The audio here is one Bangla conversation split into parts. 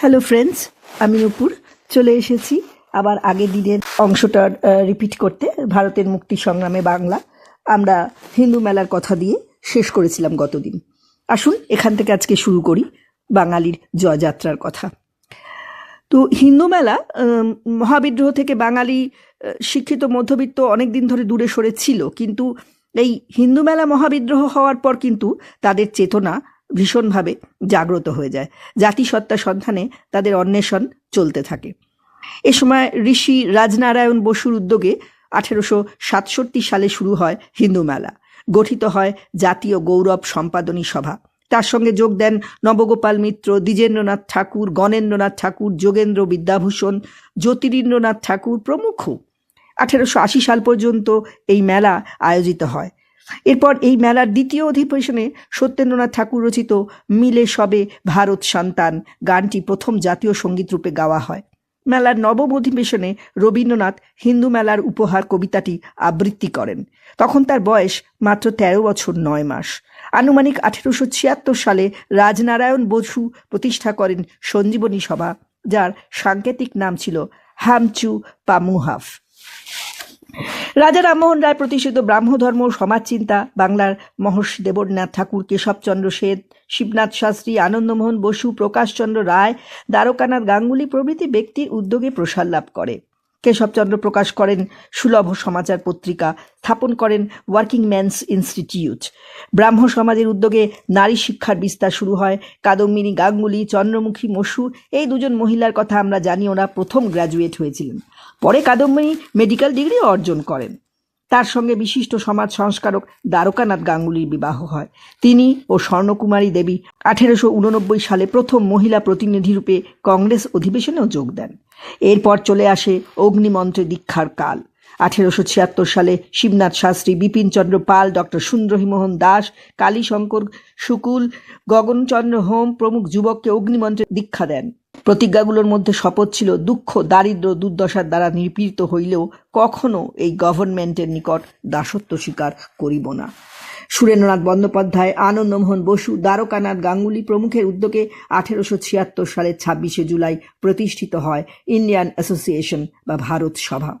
হ্যালো ফ্রেন্ডস আমি নুপুর। চলে এসেছি আবার আগের দিনের অংশটা রিপিট করতে, ভারতের মুক্তি সংগ্রামে বাংলা। আমরা হিন্দু মেলার কথা দিয়ে শেষ করেছিলাম গতদিন। আসুন, এখান থেকে আজকে শুরু করি বাঙালির জয়যাত্রার কথা। তো হিন্দু মেলা মহাবিদ্রোহ থেকে বাঙালি শিক্ষিত মধ্যবিত্ত অনেক দিন ধরে দূরে সরে ছিল, কিন্তু এই হিন্দু মেলা মহাবিদ্রোহ হওয়ার পর কিন্তু তাদের চেতনা ভীষণভাবে জাগ্রত হয়ে যায়। জাতিসত্তা সন্ধানে তাদের অন্বেষণ চলতে থাকে। এ সময় ঋষি রাজনারায়ণ বসুর উদ্যোগে আঠেরোশো সাতষট্টি সালে শুরু হয় হিন্দু মেলা। গঠিত হয় জাতীয় গৌরব সম্পাদনী সভা। তার সঙ্গে যোগ দেন নবগোপাল মিত্র, দ্বিজেন্দ্রনাথ ঠাকুর, গণেন্দ্রনাথ ঠাকুর, যোগেন্দ্র বিদ্যাভূষণ, জ্যোতিরিন্দ্রনাথ ঠাকুর প্রমুখ। আঠেরোশো আশি সাল পর্যন্ত এই মেলা আয়োজিত হয়। এরপর এই মেলার দ্বিতীয় অধিবেশনে সত্যেন্দ্রনাথ ঠাকুর রচিত মিলে সবে ভারত সন্তান গানটি প্রথম জাতীয় সংগীত রূপে গাওয়া হয়। মেলার নবম অধিবেশনে রবীন্দ্রনাথ হিন্দু মেলার উপহার কবিতাটি আবৃত্তি করেন। তখন তার বয়স মাত্র তেরো বছর নয় মাস। আনুমানিক আঠেরোশো ছিয়াত্তর সালে রাজনারায়ণ বসু প্রতিষ্ঠা করেন সঞ্জীবনী সভা, যার সাংকেতিক নাম ছিল হামচু পামুহাফ। রাজা রামমোহন রায় প্রতিষ্ঠিত ব্রাহ্মধর্ম সমাজচিন্তা বাংলার মহর্ষি দেবনাথ ঠাকুর কেশবচন্দ্র শ্বেত শিবনাথ শাস্ত্রী, আনন্দমোহন বসু প্রকাশচন্দ্র রায়, দ্বারকানাথ গাঙ্গুলি প্রভৃতি ব্যক্তির উদ্যোগে প্রসার লাভ করে। কেশবচন্দ্র প্রকাশ করেন সুলভ সমাচার পত্রিকা, স্থাপন করেন ওয়ার্কিং ম্যানস ইনস্টিটিউট। ব্রাহ্ম সমাজের উদ্যোগে নারী শিক্ষার বিস্তার শুরু হয়। কাদম্বিনী গাঙ্গুলি, চন্দ্রমুখী মসু, এই দুজন মহিলার কথা আমরা জানি, ওরা প্রথম গ্র্যাজুয়েট হয়েছিলেন। পরে কাদম্বিনী মেডিকেল ডিগ্রি অর্জন করেন। তার সঙ্গে বিশিষ্ট সমাজ সংস্কারক দ্বারকানাথ গাঙ্গুলির বিবাহ হয়। তিনি ও স্বর্ণকুমারী দেবী আঠেরোশো উননব্বই সালে প্রথম মহিলা প্রতিনিধিরূপে কংগ্রেস অধিবেশনেও যোগ দেন। এরপর চলে আসে অগ্নিমন্ত্রে দীক্ষার কাল। আঠেরোশো ছিয়াত্তর সালে শিবনাথ শাস্ত্রী বিপিনচন্দ্র পাল, ডক্টর সুন্দরহিমোহন দাস, কালীশঙ্কর শুকুল, গগনচন্দ্র হোম প্রমুখ যুবককে অগ্নিমন্ত্রে দীক্ষা দেন। প্রতিজ্ঞাগুলোর মধ্যে শপথ ছিল, দুঃখ, দারিদ্র, দুর্দশার দ্বারা নিপীড়িত হইলেও কখনো এই গভর্নমেন্টের নিকট দাসত্ব স্বীকার করিব না। সুরেন্দ্রনাথ বন্দ্যোপাধ্যায় আনন্দমোহন বসু, দ্বারকানাথ গাঙ্গুলি প্রমুখের উদ্যোগে আঠেরোশো ছিয়াত্তর সালের ছাব্বিশে জুলাই প্রতিষ্ঠিত হয় ইন্ডিয়ান অ্যাসোসিয়েশন বা ভারত সভা।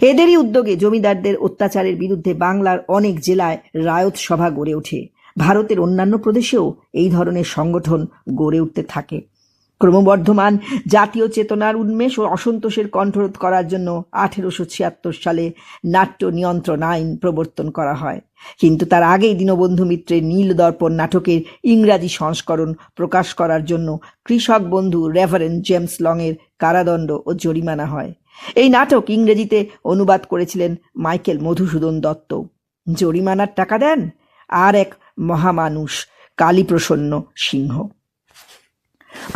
এদেরই উদ্যোগে জমিদারদের অত্যাচারের বিরুদ্ধে বাংলার অনেক জেলায় রায়ত সভা গড়ে ওঠে। ভারতের অন্যান্য প্রদেশেও এই ধরনের সংগঠন গড়ে উঠতে থাকে। ক্রমবর্ধমান জাতীয় চেতনার উন্মেষ ও অসন্তোষের কণ্ঠরোধ করার জন্য আঠেরোশো ছিয়াত্তর সালে নাট্য নিয়ন্ত্রণ আইন প্রবর্তন করা হয়। কিন্তু তার আগেই দীনবন্ধু মিত্রের নীল দর্পণ নাটকের ইংরাজি সংস্করণ প্রকাশ করার জন্য কৃষক বন্ধু রেভারেন্ড জেমস লংয়ের কারাদণ্ড ও জরিমানা হয়। এই নাটক ইংরেজিতে অনুবাদ করেছিলেন মাইকেল মধুসূদন দত্ত। জরিমানার টাকা দেন আর এক মহামানুষ, কালীপ্রসন্ন সিংহ।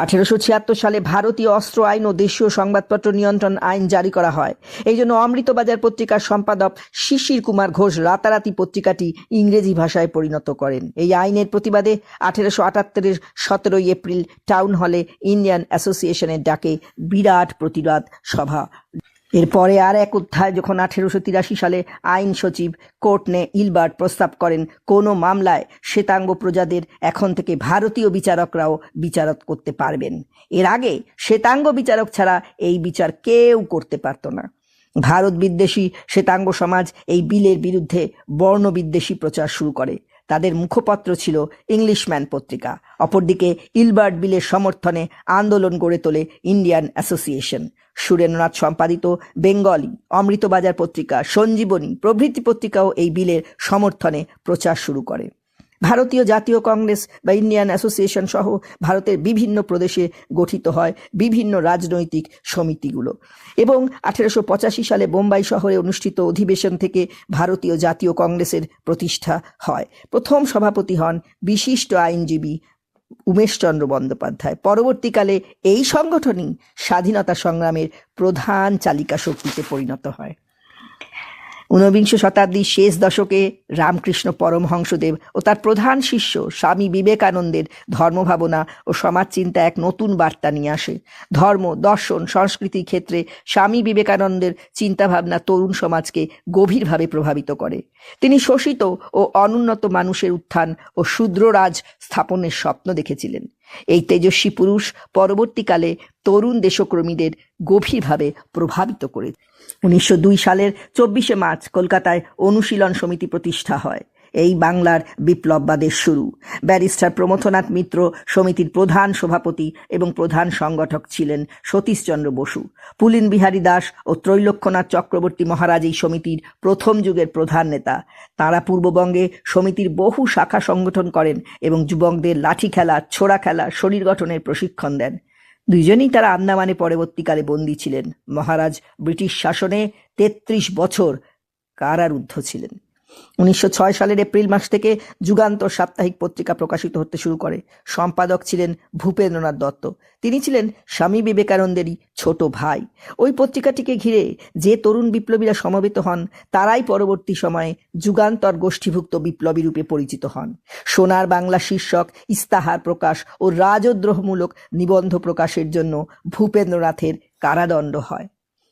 আঠেরোশো ছিয়াত্তর সালে ভারতীয় অস্ত্র আইন ও দেশীয় সংবাদপত্র নিয়ন্ত্রণ আইন জারি করা হয়। এই জন্য অমৃতবাজার পত্রিকার সম্পাদক শিশির কুমার ঘোষ রাতারাতি পত্রিকাটি ইংরেজি ভাষায় পরিণত করেন। এই আইনের প্রতিবাদে আঠেরোশো আটাত্তরের সতেরোই এপ্রিল টাউন হলে ইন্ডিয়ান অ্যাসোসিয়েশনের ডাকে বিরাট প্রতিবাদ সভা। এরপরে আর এক অধ্যায় যখন আঠেরোশো তিরাশি সালে আইন সচিব কোর্টনে ইলবার্ট প্রস্তাব করেন, কোনো মামলায় শ্বেতাঙ্গ প্রজাদের এখন থেকে ভারতীয় বিচারকরাও বিচারক করতে পারবেন। এর আগে শ্বেতাঙ্গ বিচারক ছাড়া এই বিচার কেউ করতে পারত না। ভারত বিদ্বেষী শ্বেতাঙ্গ সমাজ এই বিলের বিরুদ্ধে বর্ণ বিদ্বেষী প্রচার শুরু করে। তাদের মুখপত্র ছিল ইংলিশম্যান পত্রিকা। অপরদিকে ইলবার্ট বিলের সমর্থনে আন্দোলন গড়ে তোলে ইন্ডিয়ান অ্যাসোসিয়েশন। সুরেন্দ্রনাথ সম্পাদিত বেঙ্গলি অমৃতবাজার পত্রিকা সঞ্জীবনী প্রভৃতি পত্রিকাও এই বিলের সমর্থনে প্রচার শুরু করে। ভারতীয় জাতীয় কংগ্রেস বা ইন্ডিয়ান অ্যাসোসিয়েশন সহ ভারতের বিভিন্ন প্রদেশে গঠিত হয় বিভিন্ন রাজনৈতিক সমিতিগুলো। এবং আঠেরোশো পঁচাশি সালে বোম্বাই শহরে অনুষ্ঠিত অধিবেশন থেকে ভারতীয় জাতীয় কংগ্রেসের প্রতিষ্ঠা হয়। প্রথম সভাপতি হন বিশিষ্ট আইনজীবী উমেশচন্দ্র বন্দ্যোপাধ্যায়। পরবর্তীকালে এই সংগঠনই স্বাধীনতা সংগ্রামের প্রধান চালিকা শক্তিতে পরিণত হয়। ঊনবিংশ শতাব্দীর শেষ দশকে রামকৃষ্ণ পরমহংসদেব ও তার প্রধান শিষ্য স্বামী বিবেকানন্দের ধর্মভাবনা ও সমাজচিন্তা এক নতুন বার্তা নিয়ে আসে। ধর্ম, দর্শন সংস্কৃতির ক্ষেত্রে স্বামী বিবেকানন্দের চিন্তাভাবনা তরুণ সমাজকে গভীরভাবে প্রভাবিত করে। তিনি শোষিত ও অনুন্নত মানুষের উত্থান ও শূদ্ররাজ স্থাপনের স্বপ্ন দেখেছিলেন। এই তেজস্বী পুরুষ পরবর্তীকালে তরুণ দেশক্রমীদের গভীরভাবে প্রভাবিত করে উনিশশো দুই সালের চব্বিশে মার্চ কলকাতায় অনুশীলন সমিতি প্রতিষ্ঠা হয়। এই বাংলার বিপ্লববাদের শুরু। ব্যারিস্টার প্রমথনাথ মিত্র সমিতির প্রধান সভাপতি এবং প্রধান সংগঠক ছিলেন সতীশচন্দ্র বসু। পুলিন বিহারী দাস ও ত্রৈলক্ষ্যনাথ চক্রবর্তী মহারাজ এই সমিতির প্রথম যুগের প্রধান নেতা। তাঁরা পূর্ববঙ্গে সমিতির বহু শাখা সংগঠন করেন এবং যুবকদের লাঠি খেলা, ছোড়া খেলা, শরীর গঠনের প্রশিক্ষণ দেন। দুইজনেই তারা আন্দামানে পরবর্তীকালে বন্দী ছিলেন। মহারাজ ব্রিটিশ শাসনে তেত্রিশ বছর কারারুদ্ধ ছিলেন। উনিশশো ছয় সালের এপ্রিল মাস থেকে যুগান্তর সাপ্তাহিক পত্রিকা প্রকাশিত হতে শুরু করে। সম্পাদক ছিলেন ভূপেন্দ্রনাথ দত্ত। তিনি ছিলেন স্বামী বিবেকানন্দেরই ছোট ভাই। ওই পত্রিকাটিকে ঘিরে যে তরুণ বিপ্লবীরা সমবেত হন, তারাই পরবর্তী সময়ে যুগান্তর গোষ্ঠীভুক্ত বিপ্লবী রূপে পরিচিত হন। সোনার বাংলা শীর্ষক ইস্তাহার প্রকাশ ও রাজদ্রোহমূলক নিবন্ধ প্রকাশের জন্য ভূপেন্দ্রনাথের কারাদণ্ড হয়।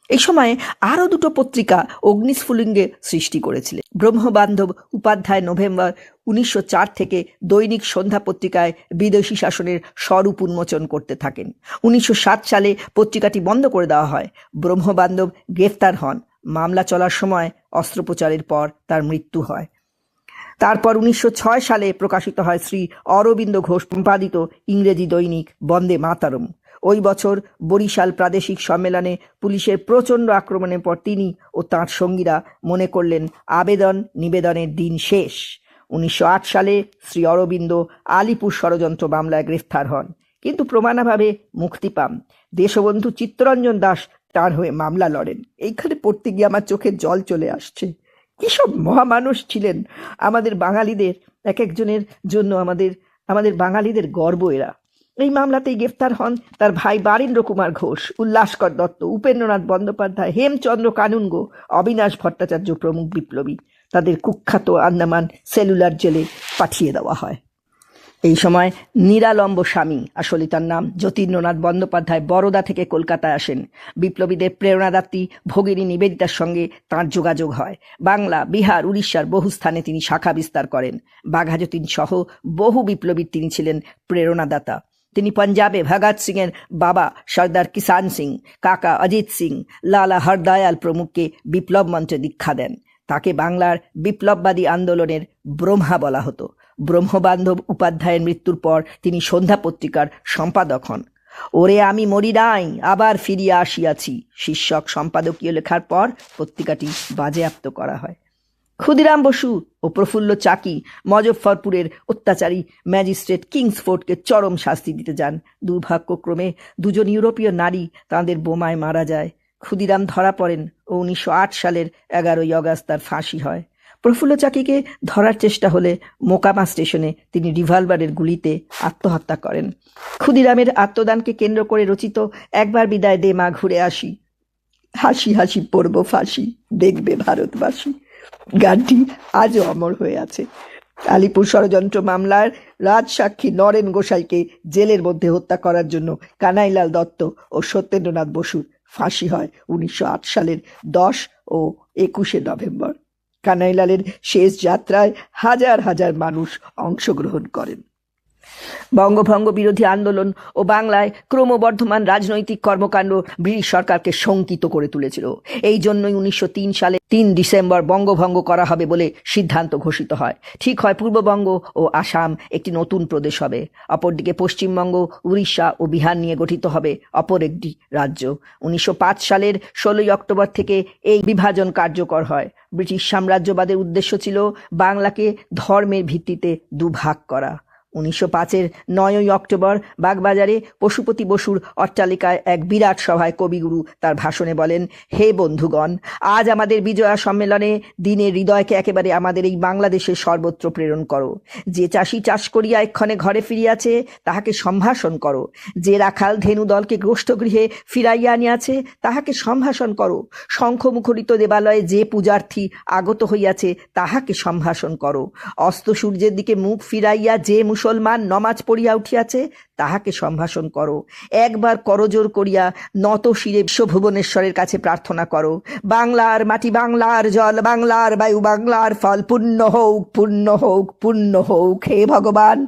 এই সময়ে আরও দুটো পত্রিকা অগ্নিস্ফুলিঙ্গে সৃষ্টি করেছিলেন। ব্রহ্মবান্ধব উপাধ্যায় নভেম্বর উনিশশো চার থেকে দৈনিক সন্ধ্যা পত্রিকায় বিদেশি শাসনের স্বরূপ উন্মোচন করতে থাকেন। উনিশশো সাত সালে পত্রিকাটি বন্ধ করে দেওয়া হয়। ব্রহ্মবান্ধব গ্রেফতার হন। মামলা চলার সময় অস্ত্রোপচারের পর তার মৃত্যু হয়। তারপর উনিশশো ছয় সালে প্রকাশিত হয় শ্রী অরবিন্দ ঘোষ সম্পাদিত ইংরেজি দৈনিক বন্দে মাতারম। ওই বছর বরিশাল প্রাদেশিক সম্মেলনে পুলিশের প্রচণ্ড আক্রমণের পর তিনি ও তাঁর সঙ্গীরা মনে করলেন আবেদন নিবেদনের দিন শেষ। উনিশশো আট সালে শ্রী অরবিন্দ আলিপুর ষড়যন্ত্র মামলায় গ্রেফতার হন। কিন্তু প্রমাণাভাবে মুক্তি পান। দেশবন্ধু চিত্তরঞ্জন দাস তার হয়ে মামলা লড়েন। এইখানে পড়তে গিয়ে আমার চোখে জল চলে আসছে। কি সব মহামানুষ ছিলেন আমাদের বাঙালিদের, এক একজনের জন্য আমাদের আমাদের বাঙালিদের গর্ব এরা। এই মামলাতেই গ্রেফতার হন তার ভাই বারীন্দ্র কুমার ঘোষ, উল্লাসকর দত্ত, উপেন্দ্রনাথ বন্দ্যোপাধ্যায়, হেমচন্দ্র কানুনগো অবিনাশ ভট্টাচার্য প্রমুখ বিপ্লবী। তাদের কুখ্যাত আন্দামান সেলুলার জেলে পাঠিয়ে দেওয়া হয়। এই সময় নিরালম্ব স্বামী, আসলে তার নাম যতীন্দ্রনাথ বন্দ্যোপাধ্যায়, বরোদা থেকে কলকাতায় আসেন। বিপ্লবীদের প্রেরণাদাত্রী ভগিনী নিবেদিতার সঙ্গে তাঁর যোগাযোগ হয়। বাংলা, বিহার, উড়িষ্যার বহু স্থানে তিনি শাখা বিস্তার করেন। বাঘাযতীন সহ বহু বিপ্লবীর তিনি ছিলেন প্রেরণাদাতা। তিনি পাঞ্জাবে ভগৎ সিংয়ের বাবা সর্দার কিষান সিং, কাকা অজিত সিং, লালা হরদয়াল প্রমুখকে বিপ্লব মঞ্চে দীক্ষা দেন। তাকে বাংলার বিপ্লববাদী আন্দোলনের ব্রহ্মা বলা হতো। ব্রহ্মবান্ধব উপাধ্যায়ের মৃত্যুর পর তিনি সন্ধ্যা পত্রিকার সম্পাদক হন। ওরে আমি মরি নাই, আবার ফিরিয়া আসিয়াছি। শীর্ষক সম্পাদকীয় লেখার পর পত্রিকাটি বাজেয়াপ্ত করা হয়। ক্ষুদিরাম বসু ও প্রফুল্ল চাকি মজফরপুরের অত্যাচারী ম্যাজিস্ট্রেট কিংসফোর্ডকে চরম শাস্তি দিতে যান। দুর্ভাগ্যক্রমে দুজন ইউরোপীয় নারী তাঁদের বোমায় মারা যায়। ক্ষুদিরাম ধরা পড়েন ও উনিশশো আট সালের এগারোই অগাস্ট তার ফাঁসি হয়। প্রফুল্ল চাকিকে ধরার চেষ্টা হলে মোকামা স্টেশনে তিনি রিভলভারের গুলিতে আত্মহত্যা করেন। ক্ষুদিরামের আত্মদানকে কেন্দ্র করে রচিত একবার বিদায় দে মা, ঘুরে আসি। হাসি হাসি পড়ব ফাঁসি, দেখবে ভারতবাসী। গানটি আজও অমর হয়ে আছে। আলিপুর ষড়যন্ত্র মামলার রাজসাক্ষী নরেন গোসাইকে জেলের মধ্যে হত্যা করার জন্য কানাইলাল দত্ত ও সত্যেন্দ্রনাথ বসুর ফাঁসি হয় উনিশশো আট সালের দশ ও একুশে নভেম্বর। কানাইলালের শেষ যাত্রায় হাজার হাজার মানুষ অংশগ্রহণ করেন। বঙ্গভঙ্গ বিরোধী আন্দোলন ও বাংলায় ক্রমবর্ধমান রাজনৈতিক কর্মকাণ্ড ব্রিটিশ সরকারকে শঙ্কিত করে তুলেছিল। এই জন্যই উনিশশো তিন সালে তিন ডিসেম্বর বঙ্গভঙ্গ করা হবে বলে সিদ্ধান্ত ঘোষিত হয়। ঠিক হয় পূর্ববঙ্গ ও আসাম একটি নতুন প্রদেশ হবে। অপরদিকে পশ্চিমবঙ্গ, উড়িষ্যা ও বিহার নিয়ে গঠিত হবে অপর একটি রাজ্য। উনিশশো পাঁচ সালের ষোলোই অক্টোবর থেকে এই বিভাজন কার্যকর হয়। ব্রিটিশ সাম্রাজ্যবাদের উদ্দেশ্য ছিল বাংলাকে ধর্মের ভিত্তিতে দুভাগ করা। উনিশশো পাঁচের নয়ই অক্টোবর বাগবাজারে পশুপতি বসুর অট্টালিকায় এক বিরাট সভায় কবিগুরু তার ভাষণে বলেন, হে বন্ধুগণ, আজ আমাদের বিজয়া সম্মেলনে দিনের হৃদয়কে একেবারে আমাদের এই বাংলাদেশের সর্বত্র প্রেরণ করো। যে চাষি চাষ করিয়া এক্ষণে ঘরে ফিরিয়াছে, তাহাকে সম্ভাষণ করো। যে রাখাল ধেনু দলকে গোষ্ঠগৃহে ফিরাইয়া আনিয়াছে, তাহাকে সম্ভাষণ করো। শঙ্খমুখরিত দেবালয়ে যে পূজার্থী আগত হইয়াছে, তাহাকে সম্ভাষণ করো। অস্ত সূর্যের দিকে মুখ ফিরাইয়া যে মুসলমান নমাজ পড়িয়া উঠিয়াছে, তাহাকে সম্ভাষণ করো। একবার করজোর করিয়া নত শিরে বিশ্বভুবনেশ্বরের কাছে প্রার্থনা করো। বাংলার মাটি বাংলার জল, বাংলার বায়ু, বাংলার ফল, পূর্ণ হোক পুণ্য হোক পুণ্য হোক, হে ভগবান।